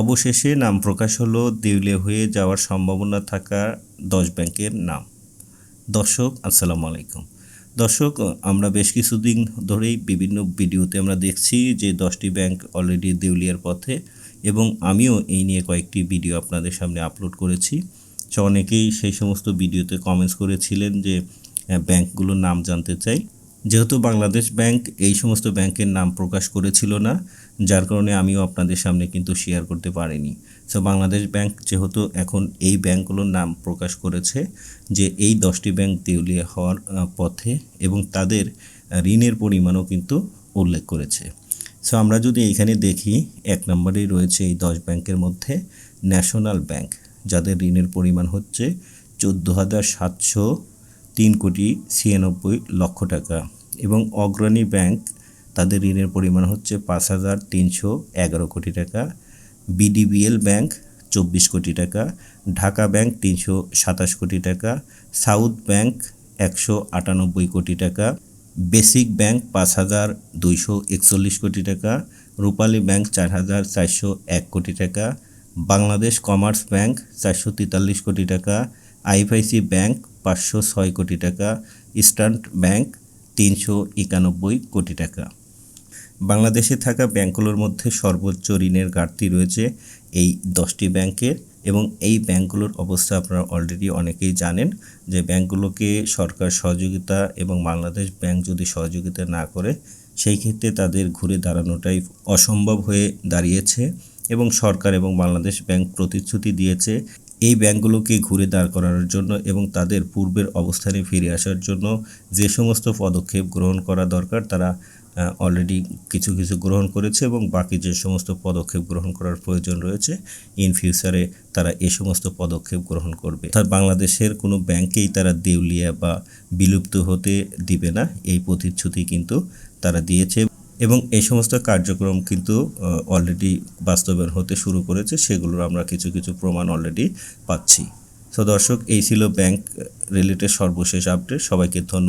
অবশেষে নাম প্রকাশ হলো দেউলিয়া হয়ে যাওয়ার সম্ভাবনা থাকা দশ ব্যাংকের নাম। দর্শক, আসসালামু আলাইকুম। দর্শক, আমরা বেশ কিছুদিন ধরেই বিভিন্ন ভিডিওতে আমরা দেখছি যে দশটি ব্যাংক অলরেডি দেউলিয়ার পথে এবং আমিও এই নিয়ে কয়েকটি ভিডিও আপনাদের সামনে আপলোড করেছি। অনেকেই সেই সমস্ত ভিডিওতে কমেন্টস করেছিলেন যে ব্যাংকগুলোর নাম জানতে চাই। যেহেতু বাংলাদেশ ব্যাংক এই সমস্ত ব্যাংকের নাম প্রকাশ করেছিল না, যার কারণে আমিও আপনাদের সামনে কিন্তু শেয়ার করতে পারিনি। সো বাংলাদেশ ব্যাংক যেহেতু এখন এই ব্যাংকগুলোর নাম প্রকাশ করেছে যে এই দশটি ব্যাংক দেউলিয়া হওয়ার পথে এবং তাদের ঋণের পরিমাণও কিন্তু উল্লেখ করেছে। সো আমরা যদি এখানে দেখি, এক নম্বরেই রয়েছে এই দশ ব্যাংকের মধ্যে ন্যাশনাল ব্যাংক, যাদের ঋণের পরিমাণ হচ্ছে চোদ্দ হাজার সাতশো তিন কোটি ছিয়ানব্বই লক্ষ টাকা। এবং অগ্রণী ব্যাংক, তাদের ঋণের পরিমাণ হচ্ছে পাঁচ হাজার তিনশো এগারো কোটি টাকা। বিডিবিএল ব্যাংক, চব্বিশ কোটি টাকা। ঢাকা ব্যাংক, তিনশো সাতাশ কোটি টাকা। সাউথ ব্যাংক, একশো আটানব্বই কোটি টাকা। বেসিক ব্যাংক, পাঁচ হাজার দুইশো একচল্লিশ কোটি টাকা। রূপালী ব্যাংক, চার হাজার চারশো এক কোটি টাকা। বাংলাদেশ কমার্স ব্যাংক, চারশো তেতাল্লিশ কোটি টাকা। আইএফআইসি ব্যাংক, পাঁচশো ছয় কোটি টাকা। ইস্টার্ন ব্যাংক তিনশো একানব্বই কোটি টাকা। বাংলাদেশে থাকা ব্যাংকগুলোর মধ্যে সর্বোচ্চ ঋণের ঘাটতি রয়েছে এই দশটি ব্যাংকের এবং এই ব্যাংকগুলোর অবস্থা আপনারা অলরেডি অনেকেই জানেন যে ব্যাংকগুলোকে সরকার সহযোগিতা এবং বাংলাদেশ ব্যাংক যদি সহযোগিতা না করে, সেই ক্ষেত্রে তাদের ঘুরে দাঁড়ানোটাই অসম্ভব হয়ে দাঁড়িয়েছে এবং সরকার এবং বাংলাদেশ ব্যাংক প্রতিশ্রুতি দিয়েছে এই ব্যাংকগুলোকে ঘুরে দাঁড় করানোর জন্য এবং তাদের পূর্বের অবস্থানে ফিরে আসার জন্য যে সমস্ত পদক্ষেপ গ্রহণ করা দরকার, তারা অলরেডি কিছু কিছু গ্রহণ করেছে এবং বাকি যে সমস্ত পদক্ষেপ গ্রহণ করার প্রয়োজন রয়েছে ইন ফিউচারে তারা এ সমস্ত পদক্ষেপ গ্রহণ করবে। অর্থাৎ বাংলাদেশের কোনো ব্যাংকেই তারা দেউলিয়া বা বিলুপ্ত হতে দিবে না, এই প্রতিশ্রুতি কিন্তু তারা দিয়েছে। এবং এই সমস্ত কার্যক্রম কিন্তু অলরেডি বাস্তবায়ন হতে শুরু করেছে, সেগুলোর আমরা কিছু কিছু প্রমাণ অলরেডি পাচ্ছি। তো দর্শক, এই ছিল ব্যাংক রিলেটেড সর্বশেষ আপডেট সবাইকে ধন্যবাদ।